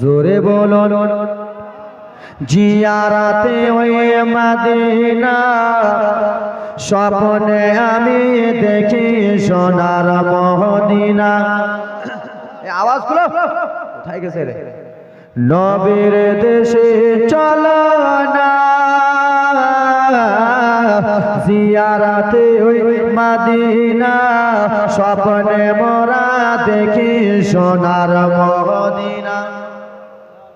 জোরে বলুন জিয়ারাতে ওই মাদিনা, স্বপ্নে আমি দেখি সোনার মহদিনা। এই আওয়াজগুলো কোথায় গেছে রে? নবীর দেশে চলো না। জিয়ারাতে ওই মাদিনা, স্বপ্নে মোরা দেখি সোনার মদিনা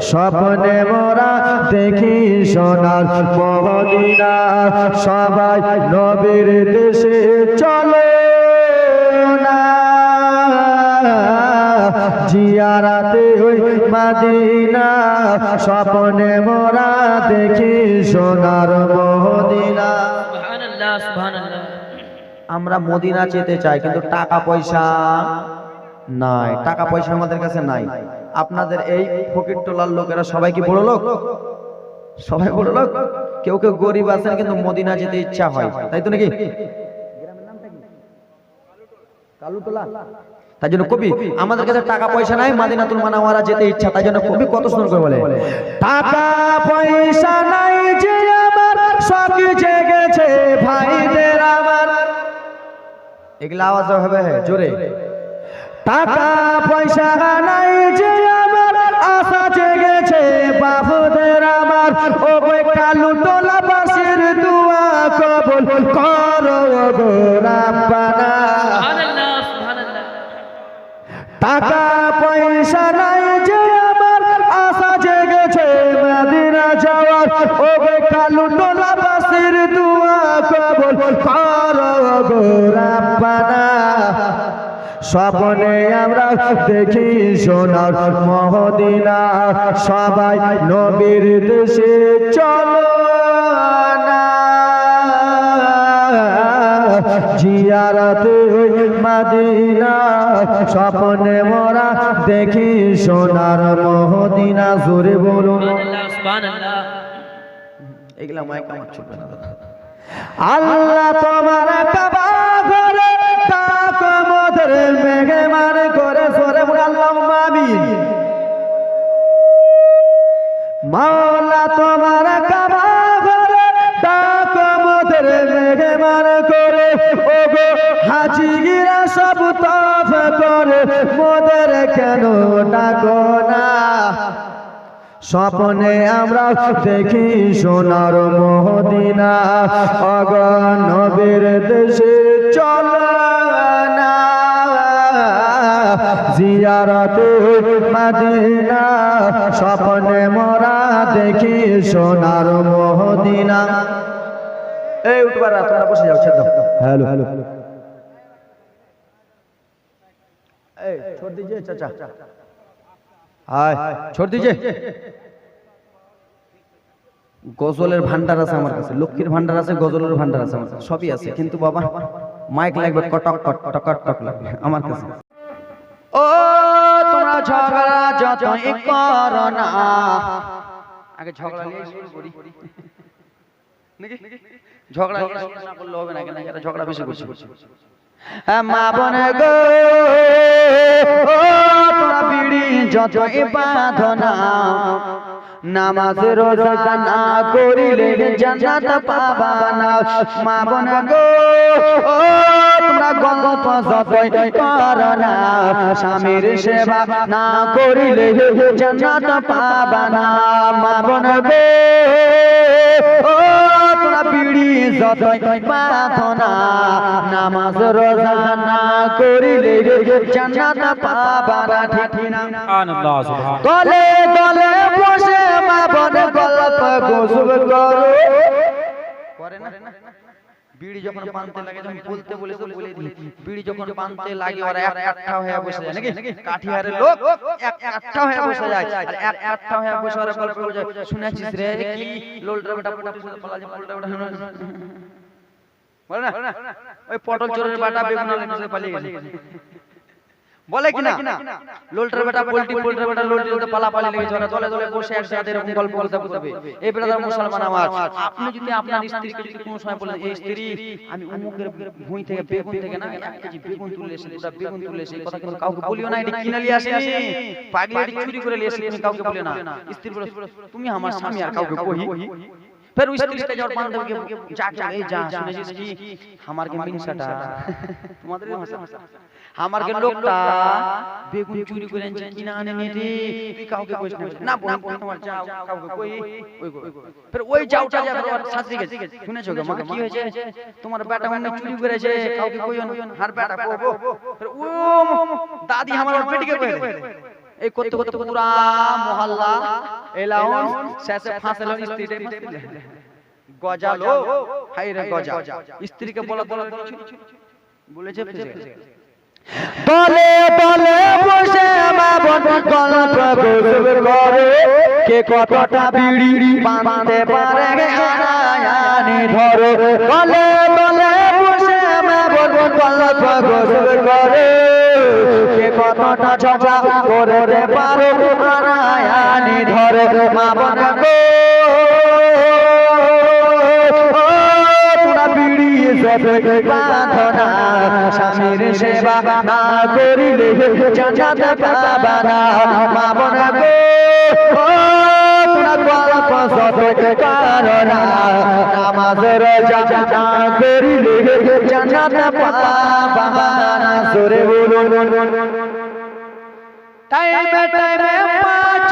স্বপ্নে মোরা দেখি সোনার মহদিনা সবাই নবীর দেশে চলে না। জিয়ারাতে ওই মাদিনা। স্বপ্নে মোরা দেখি সোনার সুবহানাল্লাহ। আমরা মদিনা যেতে চাই কিন্তু টাকা পয়সা নাই। টাকা পয়সা আমাদের কাছে নাই। আপনাদের এই ফকির টোলার লোকেরা সবাই কি বড় লোক? সবাই বড় লোক? কেউ কেউ গরিব আছেন কিন্তু মদিনা যেতে ইচ্ছা হয়। তাই তো নাকি? তাই জন্য কবি, আমাদের কাছে টাকা পয়সা নাই, মাদিনাতুল মানাওয়ারা যেতে ইচ্ছা, তাই জন্য কবি কত সুন্দর করে বলে। টাকা পয়সা নাই যে আমার শখ জেগেছে ভাইদের আমার। এগুলা আওয়াজ হবে, জোরে। টাকা পয়সা নাই যে আমার আশা জেগেছে বাবুদের আমার। ও কালু টোলা বাসির দুয়া কবুল করো রাব্বানা। টাকা পয়সা নাই যে আমার আশা জেগেছে মদিনা যাওয়ার। ও কালু টোলা বাসির দুয়া কবুল করো রাব্বানা। স্বপ্নে আমরা দেখি সোনার মহদিনা সবাই নবীর দেশে চলো না। জিয়ারাতে মাদিনা স্বপ্নে মোরা দেখি সোনার মহদিনা জোরে বলুন। এগুলা মাইক আমার না আল্লাহ তোমার কাবা মাওলা তোমার কাবা ঘরে তাক মদের মেঘে মানে করে। ও গো হাজিরা সব তফ করে, মোদের কেন ডাকো না? স্বপ্নে আমরা দেখি সোনার মহদিনা অগণ নবীর দেশে চল জিয়ারতে মাদিনা স্বপ্নে মোরা দেখি সোনার মহদিনা। এই উঠবার তোমরা বসে যাও ছেদ হ্যালো হ্যালো। এই ছোট দিজিয়ে চাচা। হায় ছোট দিজিয়ে গজলের ভান্ডার আছে আমার কাছে লক্ষ্মীর ভান্ডার আছে গজলের ভান্ডার আছে আমার কাছে সবই আছে। কিন্তু বাবা মাইক লাগবে কটক কট টকট টক লাগবে আমার কাছে। ও তোমরা ঝগড়া যতই করো না। আগে ঝগড়া নিয়ে শুরু করি। নাকি? ঝগড়া না করলে হবে না কেন? এটা ঝগড়া বেশি করছি। হ্যাঁ, মা বোনে গো ও, তোমরা বিড়ি যতই বাঁধনা নামাজ রোজা না করিলে জান্নাত পাবা না। মা বোন গো ও তোমরা গল্প যতই করো না স্বামীর সেবা না করিলে জান্নাত পাবা না। মা বোন গো ও তোমরা বিড়ি যতই বাঁধো না। নামাজ রোজা না করিলে জান্নাত পাবা না ঠিক না দলে দলে বসে মা বনে গল্প গুজব করো। করে না? বিড়ি যখন বানতে লাগে যখন বলতে বলেছে বলে দিই বিড়ি যখন বানতে লাগে ওরা এক একটা হয়ে বসে যায় নাকি? কাঠিয়ারের লোক এক একটা হয়ে বসে যায়। আর এক একটা হয়ে বসে ওরা গল্প করে যায় শুনেছিস রে কি লোলটা বেটা পটল পোলা পালা যে পটলটা বেটা বলে না? ওই পটল চোরের বাটা বেগুন আলু পালিয়ে গেছে। বলে কি না লোলটার বেটা পোল্ট্রি পোল্ট্রির বেটা লোলটি তো পালা পালিয়ে লেগেছে ওরা দলে দলে বসে একসাথে এরকম গল্প বলতে বলতে এই বেটাদার মুসলমান আমার আপনি যদি আপনার স্ত্রীকে যদি কোনো সময় বলেন এই স্ত্রী আমি অমুকের ভুঁই থেকে বেগুন থেকে না এক কেজি বেগুন তুলে এসে দুটা বেগুন তুলে এসে এই কথা কিন্তু কাউকে বলিও না এটা কিনে নিয়ে আসেনি পাগলি এটি চুরি করে নিয়ে এসে তুমি কাউকে বলে না স্ত্রী বলে তুমি আমার স্বামী আর কাউকে কহি फिर उस स्त्री का जब बांध के जा जा ए जा सुने जिस की हमार के मिनसाटा তোমাদের ভাষা আমার কে লোকটা বেগুন চুরি করে আনছে কিনা আনে রে তুই কাউকে কইস না না। বোন তোমার যাও কাউকে কই? ওই গো ফের ওই যাওটা গেছে। শুনেছো গো কি হয়েছে তোমার বেটা মনে চুরি করেছে কাউকে কইও ফের ও দাদি আমার কই এই করতে করতে পুরা মহল্লা এলাউন্স শেষে ফাঁসেলো স্ত্রীতে গজালো হাই রে গজা স্ত্রীকে বলা বলা বলেছে বলে বলে, বসে মা বোন গল্প করে। কে কতটা বিড়ি বাঁধতে পারে আনায়ানি ধরো। বলে বলে, বসে মা বোন গল্প করে। কে কতটা ঝগড়া করতে পারো আনায়ানি ধরো। মা বোন বাঁধনা স্বামীর সেবা না করিলে জানাত পাবা না মা গো নামাজের রোজা না করিলে জানাত পাবা না সরে বলুন টাইমে টাইমে পাঁচ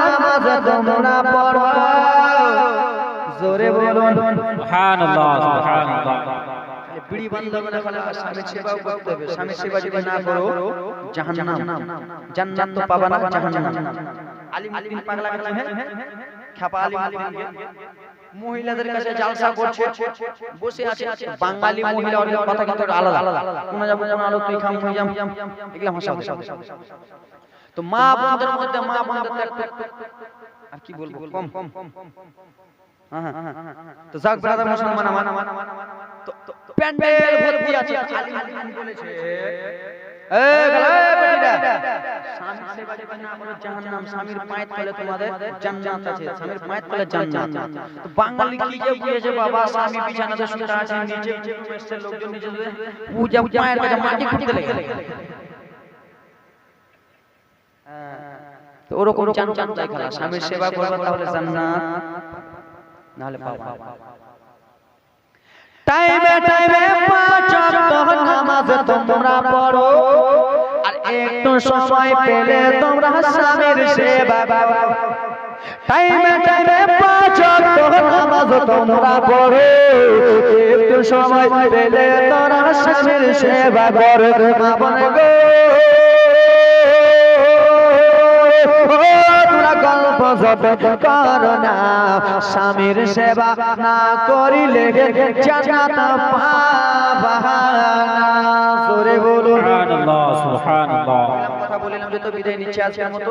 নামাজ তোমরা পড়ো জোরে বলুন সুবহানাল্লাহ সুবহানাল্লাহ। বিড়ি বন্ধ ফেলে স্বামীর সেবাও করতে হবে। স্বামীর সেবা যদি না করো, জাহান্নাম। জান্নাত তো পাবা না, জাহান্নাম। আলিমুদ্দিন পাগলা গেছে খাপা আলিমুদ্দিন মহিলাদের কাছে জালসা করছে, বসে আছে। বাঙালি মহিলা ওর কথা কিন্তু আলাদা। কোন যাব যেমন আলো তুই খাম হয়ে যাম এগুলা ভাষা তো মা বোনদের মধ্যে, মা বোনদের আর কি বলব? কম কম। তো যাক ব্রাদার মুসলমান আমার তো তো প্যান্ডেল ভর্তি আছে আলী আলী বলেছে এ গলা বেটিরা স্বামী সেবা যদি না করো জাহান্নাম স্বামীর পায়ের তলে তোমাদের জান্নাত আছে স্বামীর পায়ের তলে জান্নাত তো বাঙালি কি যে বুঝেছে বাবা স্বামী বিছানাতে শুতে আছে নিচে এসে লোকজন নিচে পূজা পায়ের কাছে মাটি খুঁড়তে লেগে তো ওরকম চান চান তাই খেলা স্বামীর সেবা করবে তাহলে জান্নাত নাহলে পাবা টাইমে টাইমে পাঁচ ওয়াক্ত নামাজ তোমরা পড়ো। আর একটু সময় পেলে তোমরা স্বামীর সেবা করো টাইমে টাইমে পাঁচ ওয়াক্ত নামাজ তোমরা পড়ো। একটু সময় পেলে তোমরা স্বামীর সেবা করো। মা বোন গো। গল্প করোনা স্বামীর সেবা না করিলে জান্নাত পাবা না। জোরে বলুন। সুবহানাল্লাহ সুবহানাল্লাহ। কথা বলিলাম যে তো বিদায় নিচ্ছে আজকের মতো।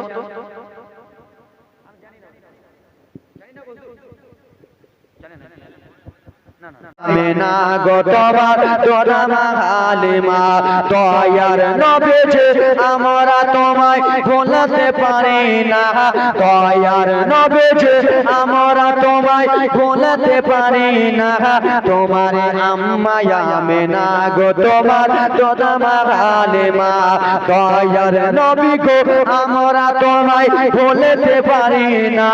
মেনা গো তোমার তোরা হালিমা দয়ার নবেছে আমরা তোমায় ভোলাতে পারি না দয়ার নবেছে আমরা তোমায় ভোলাতে পারি না তোমার আম্মায়া মেনা গো তোমার তোরা হালিমা দয়ার নবী গো আমরা তোমায় ভোলাতে পারি না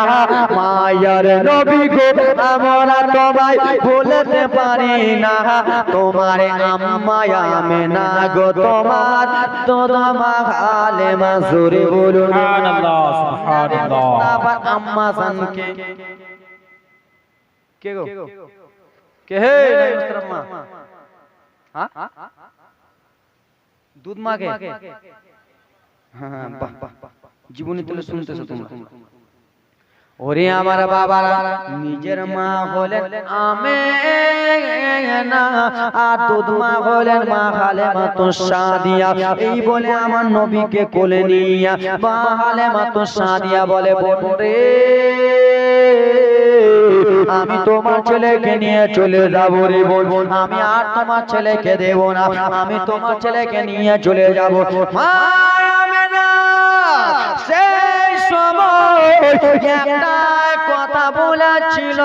মায়ার নবী গো আমরা তোমায় ভুলতে পারি না। তোমার আম্মায় আমেনা গো তোমার তো তোমা হালে মাজুরি বলুন আম্মা জানকে কে? গো? কে হে? আম্মা। হ্যাঁ? দুধ মাকে? হ্যাঁ জীবনী তুলে শুনতেছো তোমরা। ওরে আমার বাবারা নিজের মা হলেন আমি আর দুধ মা হলেন মা খালে মা তো সাদিয়া। এই বলে আমার নবীকে কোলে নিয়া মা খালে মা তো সাদিয়া বলে বোন রে আমি তোমার ছেলেকে নিয়ে চলে যাব রে বোন। আমি আর তোমার ছেলেকে দেব না। আমি তোমার ছেলেকে নিয়ে চলে যাব। মা কথা বলেছিল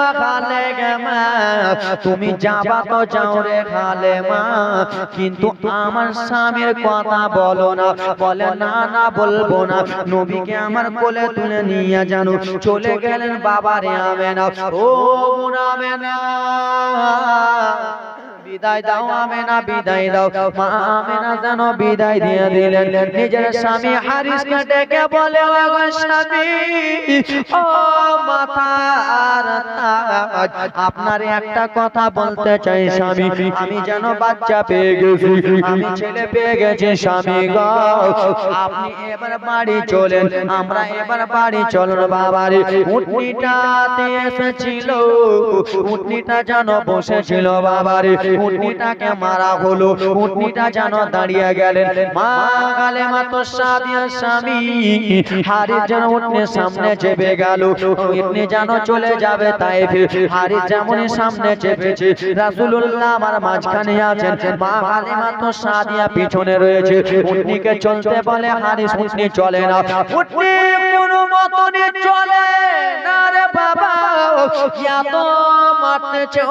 তুমি যাবা তো যাও রে খালে মা কিন্তু আমার স্বামীর কথা বলো না, বলে না না বলব না। নবীকে আমার কোলে তুলে নিয়ে জানো, চলে গেলেন বাবারে আমে না ও না বিদায় দাও আমেনা বিদায় দাও। মা আমেনা যেন বিদায় দিয়ে দিলেন। নিজের স্বামী হারিসকে ডেকে বলে স্বামী ও আপনার একটা কথা বলতে চাই স্বামী। আমি যেন বাচ্চা পেয়ে গেছি। আমি ছেলে পেয়ে গেছি স্বামী গো। আপনি এবার বাড়ি চলেন। আমরা এবার বাড়ি চলুন বাবারে। উটনিটাতে এসেছিল। উটনিটা যেন বসেছিল বাবারে। উটনিটাকে মারা হলো উটনিটা যেন দাঁড়িয়ে গেলেন। মা গালে মা তো সাদিয়া স্বামী। যেন সামনে চেপে গেল যেন চলে যাবে তাই যেমনই সামনে চেপেছে আমার মাঝখানে আছেন। মা গালে মা তো সাদিয়া পিছনে রয়েছে। উটনিকে চলতে বলে হারিস উটনি চলে না। কোনো মতনই চলে না রে বাবা। এত মারতেছে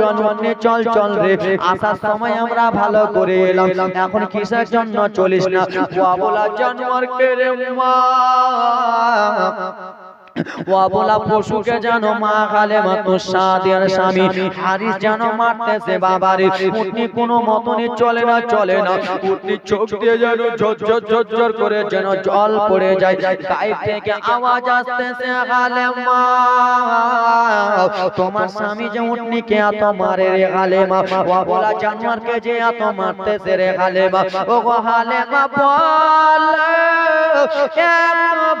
চল উটনি চল চল রে। আসার সময় আমরা ভালো করে এলাম। এখন কিসের জন্য চলিস না? বাবলা জানোয়ার কে মা খালে সাদিয়ার স্বামী। হারিস উটনি কোনো জল পড়ে যায়। আওয়াজ আসতেছে হালে মা তোমার স্বামী যে উটনিকে এত মারে রে হালে মা ওয়াবলা জানোয়ারকে যে এত মারতেছে রে হালে মা ও কেন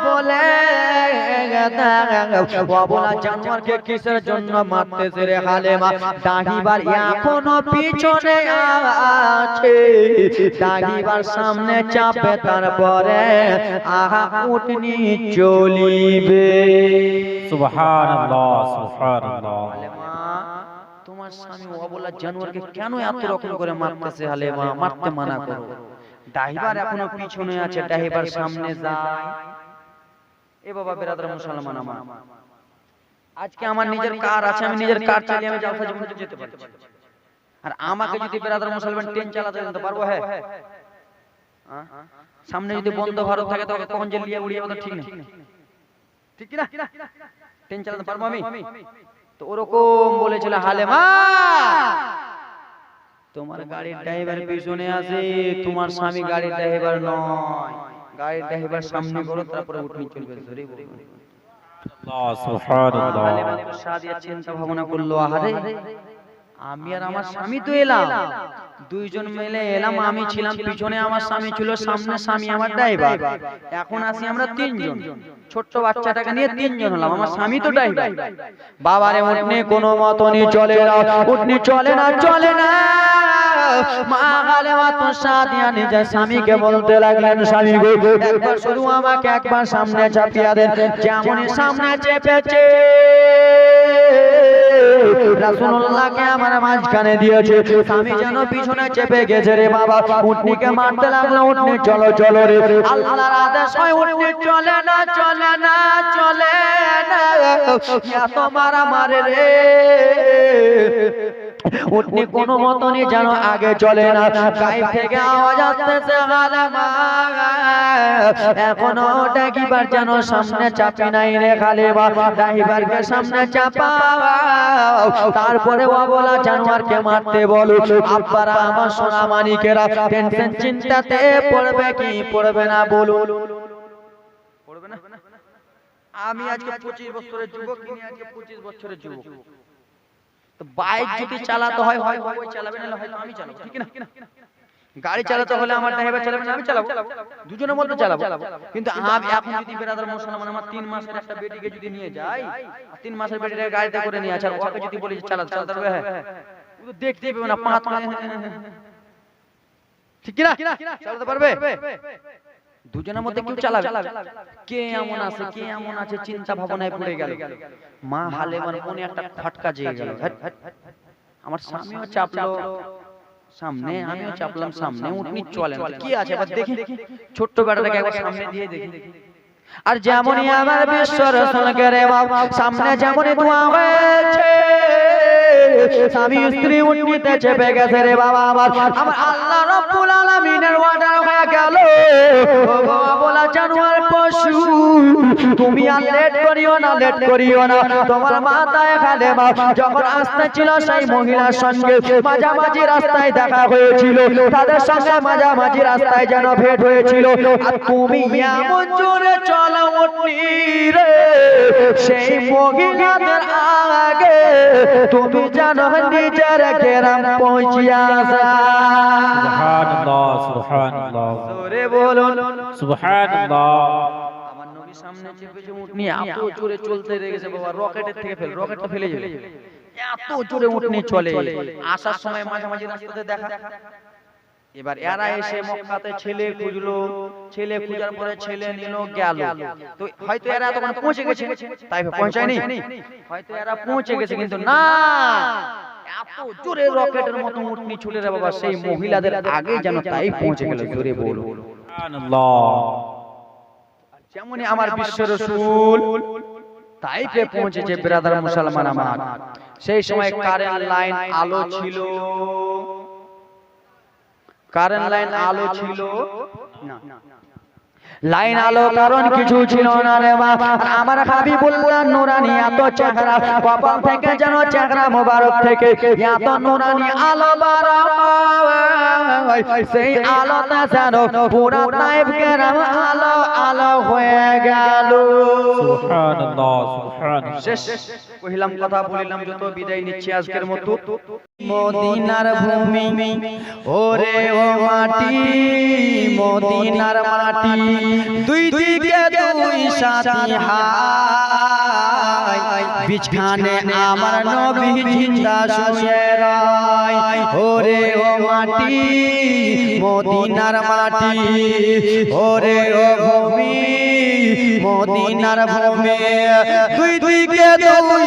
বলে বাবলা জানোয়ারকে কিসের জন্য মারতেছে রে হালেমা? দাহিবার এখনও পিছনে আছে। দাহিবার সামনে চাপে তারপরে আহা উঠনি চলিবে। সুবহানাল্লাহ সুবহানাল্লাহ। তোমার স্বামী অবলা জানোয়ারকে কেন এত রকম করে মারতেছে হালেমা? মারতে মানা করো। ডাইভার এখনও পিছনে আছে ডাইভার সামনে যায়। এ বাবা বেরাদার মুসলমান আমার। আজকে আমার নিজের কার আছে আমি নিজের কার চালিয়ে আমি জালসা জীবনে যেতে পারি আর আমাকে যদি বেরাদার মুসলমান ট্রেন চালাতে জানতে পারব হ্যাঁ। হ্যাঁ? সামনে যদি বন্ধ ভারত থাকে তো কখন যে লিয়ে উড়িয়ে যাব ঠিক নেই ঠিক কি না? ট্রেন চালাতে পারব আমি? তো ওরকম বলেছিল হালেমা। তোমার গাড়ির ড্রাইভার পিছনে আছে তোমার স্বামী গাড়ির ড্রাইভার নয়। গাড়ির ড্রাইভার সামনে করো তারপরে উঠে চলবে ধরে চিন্তা ভাবনা করল আহারে আমি আর আমার স্বামী তো এলাম। দুইজন মিলে এলাম আমি ছিলাম পিছনে আমার স্বামী ছিল সামনে স্বামী আমার ড্রাইভার। এখন আসি আমরা তিনজন। ছোট্ট বাচ্চাটাকে নিয়ে তিনজন হলাম। আমার স্বামী তো ড্রাইভার। বাবারে উঠনি কোনো মতনই চলে না উঠনি চলে না চলে না। মা গালে মাত্র সাদিয়া নিজের স্বামীকে বলতে লাগলেন স্বামী গো একবার শুধু আমাকে একবার সামনে চাপিয়ে দেন। যেমনই সামনে চেপেছে রাসূলুল্লাহকে আমার মাঝখানে দিয়েছে। স্বামী যেন পিছনে চেপে গেছে রে বাবা। উটনিকে মারতে লাগল, উটনি, চলো চলো রে। আল্লাহর আদেশ হয়, উটনি, চলে না চলে না চলে না। তোমার মারা রে। উটনি কোনো মতনই যেন আগে চলে না থেকে আওয়াজ আসতেছে যেন সামনে চাপি নাই রে খালে বাবা সামনে তারপরে জানোয়ারকে মারতে বলো আব্বারা আমার সোনা মানিকেরা টেনশন চিন্তাতে পড়বে কি পড়বে না বলুন পড়বে না আমি আজকে পঁচিশ বছরের যুবক আজকে পঁচিশ বছরের যুবক তো বাইক যদি চালাতে হয় হয় ওই চালাবে না হয়তো আমি চালাবো। ঠিক না গাড়ি চালাতে হলে আমার ড্রাইভার চালাবে না আমি চালাবো। দুজনের মধ্যে চালাবো। কিন্তু আমি এখন যদি বেরাদার মুসলমান আমার তিন মাসের একটা বেটিকে যদি নিয়ে যাই তিন মাসের বেটিকে গাড়িতে করে নিয়ে আছে ওকে যদি বলি চালাতে চালাতে পারবে হ্যাঁ। ও তো দেখতে পাবে না পাঁচ মাস। ঠিক কি না চালাতে পারবে। দুজনের মধ্যে কেউ চালাবে? কে এমন আছে? কে এমন আছে? চিন্তা ভাবনায় পড়ে গেল। মা হালে মানে মনে একটা খটকা জেগে গেল। আমার স্বামীও চাপলো। সামনে আমিও চাপলাম সামনে উঠনি চলে না কি আছে? এবার দেখি ছোট্ট বেটাটাকে একবার সামনে দিয়ে দেখি। আর যেমনই আমার বিশ্ব রসুলকে রে বাবা সামনে যেমনই দোয়া হয়েছে। স্বামী স্ত্রী উন্নীতে চেপে গেছে রে বাবা আমার আমার আল্লাহ রব্বুল আলামিনের হয়ে গেল বলা জানোয়ার পশু। তুমি আর লেট করিও না লেট করিও না। তোমার মাথায় খালে মা যখন আসতে ছিল সেই মহিলার সঙ্গে মাঝামাঝি রাস্তায় দেখা হয়েছিল। তাদের সঙ্গে মাঝামাঝি রাস্তায় যেন ভেট হয়েছিল। আর তুমি এমন জোরে চলো রে সেই মহিলাদের আগে তুমি জানো নিজের গ্রাম পৌঁছিয়া সুবহানাল্লাহ সুবহানাল্লাহ। বলুন। সুবহানাল্লাহ আমার নবী সামনে চেপেছে উঠনি এত জোরে চলতে লেগেছে বাবা রকেটের থেকে ফেল রকেট ফেলে যাবে। এত জোরে উঠনি চলে। আসার সময় মাঝামাঝি রাস্তাতে দেখা। এবার এরা এসে মক্কাতে ছেলে খুঁজলো ছেলে খুঁজার পরে ছেলে নিল গেল। তো হয়তো এরা তখন পৌঁছে গেছে। তাই পৌঁছায়নি হয়তো এরা পৌঁছে গেছে কিন্তু না! এত জোরে রকেটের মতো উঠনি ছুটে রে বাবা সেই মহিলাদের আগে যেন তাই পৌঁছে গেল জোরে বলো যেমনই আমার বিশ্ব রসুল তাইফে পৌঁছেছে ব্রাদার মুসলমান আমার। সেই সময় কারেন্ট লাইন আলো ছিল। কারেন্ট লাইন আলো ছিল? না। লাইন আলো কারণ কিছু ছিল না রে মা। আমার হাবিবুল্লাহ নুরানি এত চেহারা কপাল থেকে যেন চেহারা মোবারক থেকে এত নুরানি আলো বাড়ায় সেই আলোতে যেন পুরা নাইব গ্রাম আলো আলো হয়ে গেল। সুবহানাল্লাহ সুবহানাল্লাহ। শেষ। কহিলাম কথা বলিলাম যত বিদায় নিচ্ছি আজকের মতো। মদিনার ভূমি ওরে ও মাটি মদিনার মাটি। দুই দিকে দুই সাথী হাই বিছখানে আমার নবী জিন্দা শুয়ে রয়। ওরে ও মাটি মদিনার মাটি। ওরে ও ভূমি মদিনার ভূমি। দুই দিকে দুই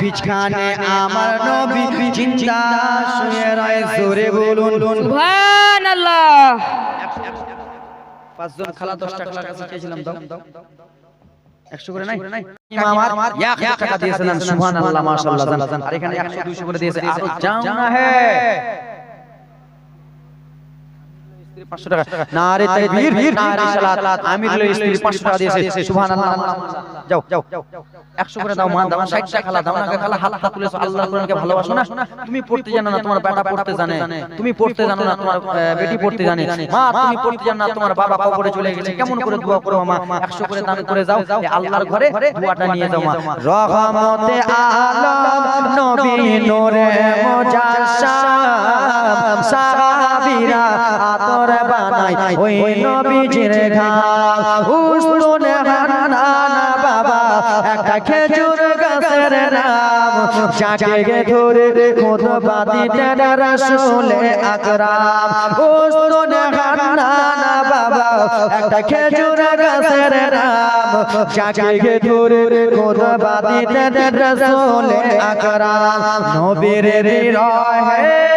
বিছখানে আমার নবী চিন্তা শুয়ে রয় জোরে বলুন। সুবহানাল্লাহ। পাঁচজন খালা দশ টাকা কাছে চেয়েছিলাম দাও। একশো করে নাই? আমার এক হাজার টাকা দিয়েছিলেন। সুবহানাল্লাহ মাশাআল্লাহ আর এখানে একশো দুইশো করে দিয়েছে। আরও জানা হে। পাঁচশো টাকা। নারে তাকবীর নারে সালাত। আমি দিল পাঁচশো টাকা দিয়েছে সুবহানাল্লাহ। যাও যাও একশো করে দাও মা দাও ষাট টাকা খালা দাও না খালা হাত হাত তুলেছো আল্লাহ কোরআনকে ভালোবাসো না? তুমি পড়তে জানো না তোমার বেটা পড়তে জানে। তুমি পড়তে জানো না তোমার বেটি পড়তে জানে। মা তুমি পড়তে জানো না তোমার বাবা কবরে চলে গেছে। কেমন করে দোয়া করো মা? একশো করে দান করে যাও। আল্লাহর ঘরে দোয়াটা নিয়ে যাও মা। রহমতে আলম নবী নূরে মুজাসসাম সাহাবীরা আতর বানাই। ওই নবীজির ঘাম উস্তুনে হান্নানা বাবা, একটা খেজুর গাছের নাম। যাকে গে ধরে খুতবা দিতেন রাসূলে আকরাম। উস্তুনে হান্নানা বাবা, একটা খেজুর গাছের নাম। যাকে গে ধরে খুতবা দিতেন রাসূলে আকরাম। নবীর হৃদয়ে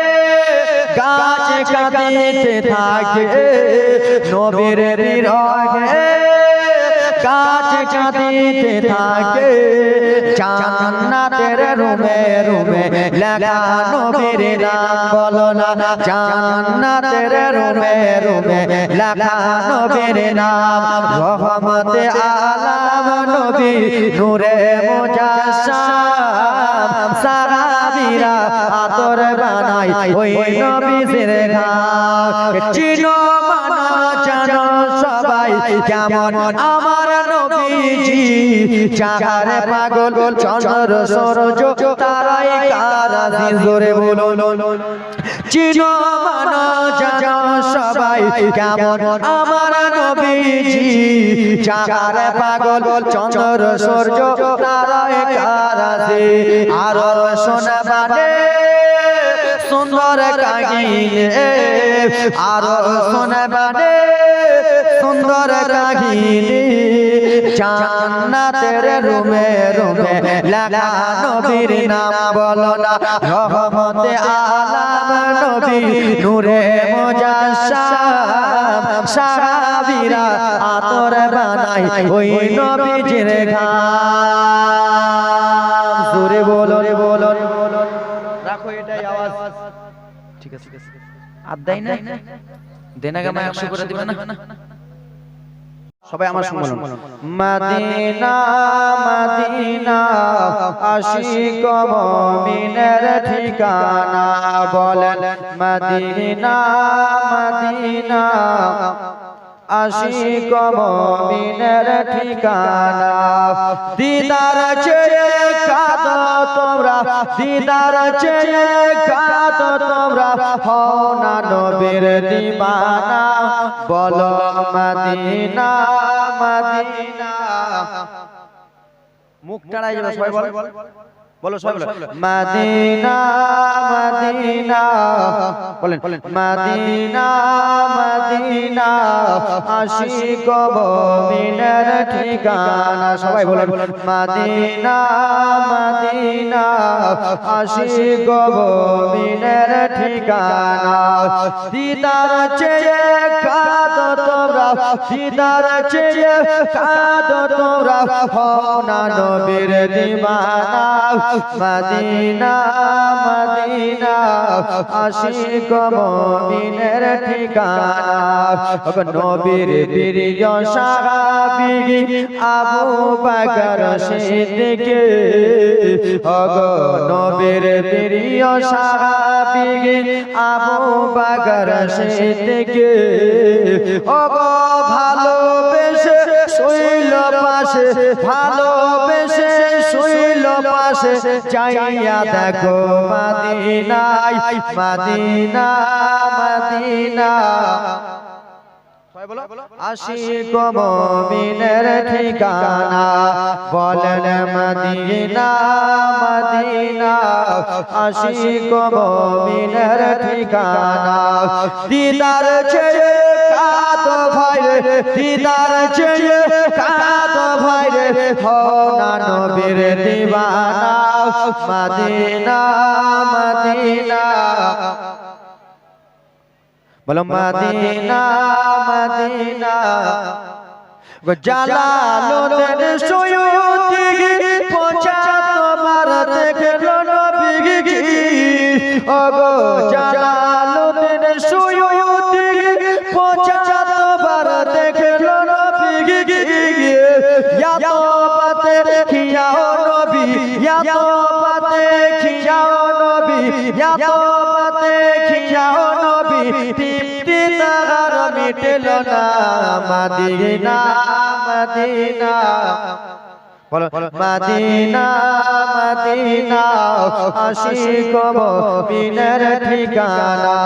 গাছ কাঁদিতে থাকে নবীর হৃদয়ে কাছে কাঁদিতে থাকে জান্নাতের রুমে রুমে লেখা নবীর নাম বলো না জান্নাতের রুমে রুমে লেখা নবীর নাম। রহমতে আলাম নবী নূরে মুজাসসাম। সাহাবীরা আতর বানাই ওই নবীর নাম চিনো আমার নবীজি। চাকার পাগল চন্দ্র সরজ তারাই কারাজি জোরে বলো চিনো মানা জানো সবাই কেমন আমার নবীজি? চাকার পাগল চন্দ্র সূর্য আর শোনাবানে সুন্দর কাহিনী। আর শোনাবানে সুন্দর কাহিনী। জান্নাতের রুমে রুমে লেখা নবীর নাম বলো না। রহমতে আলাম নবী, নূরে আতর বানাই ওই ঘাম। বলো রে বলো রাখো এটাই আওয়াজ। ঠিক আছে ঠিক আছে। আর না? করে দিবে না? সবাই আমার সঙ্গে বলুন মদিনা মদিনা আশিক মুমিনের ঠিকানা বলেন। মদিনা মদিনা আশিক মুমিনের ঠিকানা। দিদার চেয়ে কাঁদো তোমরা দিদার চেয়ে না নবীর দিবানা। বল মদিনা মদিনা। মুখ টাড়াই যাবে সবাই বল। বলো সবাই বলো। মদিনা মদিনা বলেন মদিনা মদিনা আশিক ঠিকানা। সবাই বলেন। মদিনা মদিনা আশিক ঠিকানা। দিদার চেয়ে কাঁদো তোমরা দিদার চেয়ে কাঁদো তোমরা হও না নবীর দিবানা, মদিনা মদিনা, আশিক মুমিনের ঠিকানা। নবীর প্রিয় সাহাবী, আবু বকর সিদ্দিক। ওগো নবীর প্রিয় সাহাবী, আবু বকর সিদ্দিক। ওগো ভালোবেসে শৈল পাশে, ভালোবেসে শৈল পাশে, চাইয়া দেখো মাদিনাই মাদিনা মাদিনা। আশিক ঠিকানা, বলেন মদিনা মদিনা। আশিক ঠিকানা, দিদার ছেড়ে কাঁদো ভাই রে দিদার ছেড়ে কাঁদো ভাই রে। হও না নবীর দিবানা মদিনা মদিনা। বলো মদিনা মদিনা। গো জালালুদ্দিন সুয়ুতি পৌঁছা তোমার দেখল নবী ও গো জালালুদ্দিন নবী তো বাতে খিয়াও নবী, তৃপ্তি তাহার মিটল না মদিনা মদিনা। বলো মদিনা মদিনা, আশিক মুমিনের ঠিকানা।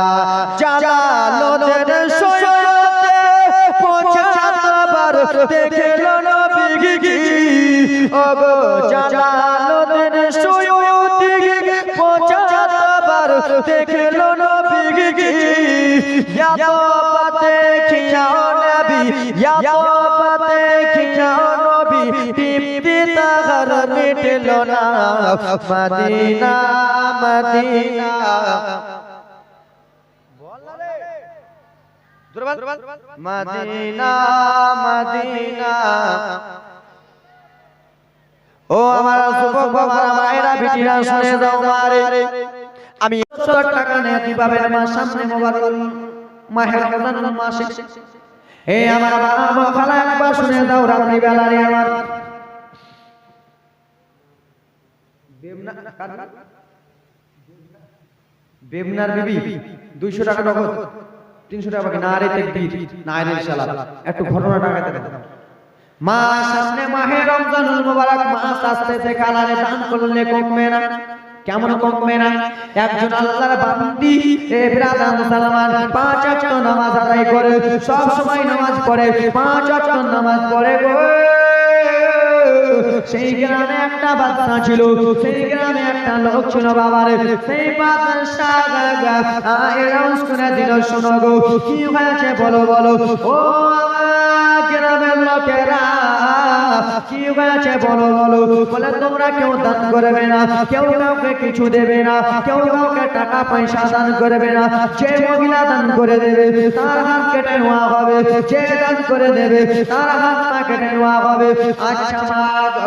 পঁচাত্তর দেখল নবী ইয়া তো পাতে নবী ইয়া তো পাতে নবী। তৃপ্তি তাহার মিটল না। Medina Medina. Medina Medina. ও আমার যুবক বাবারা মায়েরা, বিটিরা, শুনে দাও মারে। আমি 100 টাকা নিয়ে কীভাবে আমার সামনে মোবারক মাহে রমজান মাসে? আমার বাবা একবার শুনে দাও রাত্রি আমার। বেবনার বিবি, দুইশো টাকা নগদ, তিনশো টাকা না রে না রে একটু ঘটনা দাও। মা, সামনে মাহে কালারে দান করলে কমবে না। কেমন কমবে না একজন আল্লাহর বান্দি পাঁচ ওয়াক্ত নামাজ আদায় করে, সব সময় নামাজ পড়ে, পাঁচ ওয়াক্ত নামাজ পড়ে গো। সেই গ্রামে একটা বাচ্চা ছিল, সেই গ্রামে একটা লোক ছিল বাবারে। সেই বাচ্চা দিল, শোনো গো, কি হয়েছে বলো বলো। ও গ্রামের লোকেরা কিছু দেবে না, কেউ টাকা, পয়সা দান করবে না। মহিলা দান করে দেবে, তার হাত কেটে হবে। তার হাত কেটে নেওয়া হবে। আচ্ছা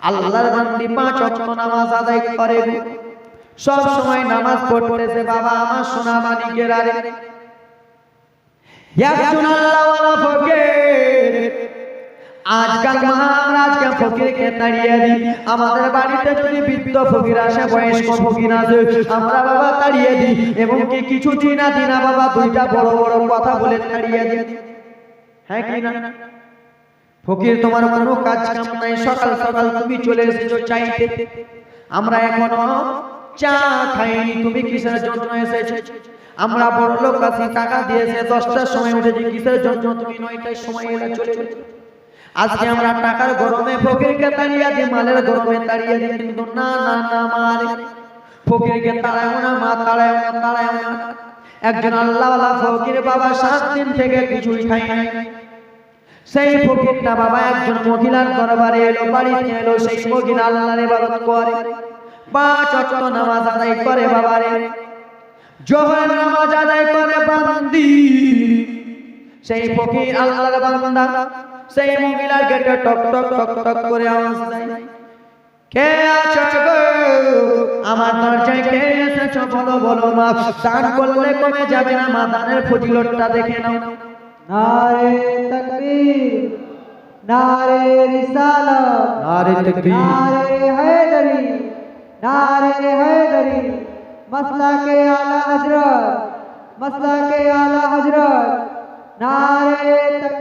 আল্লাহর বান্দি পাঁচ ওয়াক্ত নামাজ আদায় করে সব সময় নামাজ পড়তেছে, বাবা আমার সোনা মানিকের আরে। একজন আল্লাহওয়ালা ফকির। আজকাল মহারাজকে ফকিরকে তাড়িয়ে দিই। আমাদের বাড়িতে যদি বৃদ্ধ ফকির আসে, বয়স্ক ফকির আসে, আমরা বাবা তাড়িয়ে দিই। এবং কি কিছু দিনা দিনা বাবা দুইটা বড় বড় কথা বলে তাড়িয়ে দিই। হ্যাঁ কি না? ফকির, তোমার কোনো কাজ কাম নাই সকাল সকাল তুমি চলে এসেছ চাইতে। আমরা এখনও চা খাইনি, তুমি কিসের জন্য এসেছ? আমরা বড় লোক আছি, টাকা দিয়েছে, দশটার সময় উঠেছি, কিসের জন্য তুমি নয়টার সময় এলে চলে? আজকে আমরা টাকার গরমে ফকিরকে তাড়িয়ে দিই, মালের গরমে তাড়িয়ে দিই, কিন্তু না না না মারে ফকিরকে তাড়ায় না, মা তাড়ায় না তাড়ায় না। একজন আল্লাহওয়ালা ফকির বাবা সাত দিন থেকে কিছুই খাই নাই। সেই ফকিরটা বাবা একজন মহিলার দরবারে এলো বাড়িতে এলো, সেই মহিলা আল্লাহর ইবাদত করে। পাঁচ ওয়াক্ত নামাজ আদায় করে বাবারে জোহর নামাজ আদায় করে বান্দি। সেই ফকির আল্লাহর বান্দা, সেই মহিলার গেটে টক টক টক টক করে আওয়াজ দেয়। কে আছো গো? আমার দরজায় কে এসেছ? বলো বলো মা। দান করলে কমে যাবে না, মা। দানের ফজিলতটা দেখে নাও। नारे तकबीर नारे रिसालत नारे तकबीर। नारे हैदरी नारे हैदरी मसला के आला हज़रत मसला के आला हज़रत नारे तक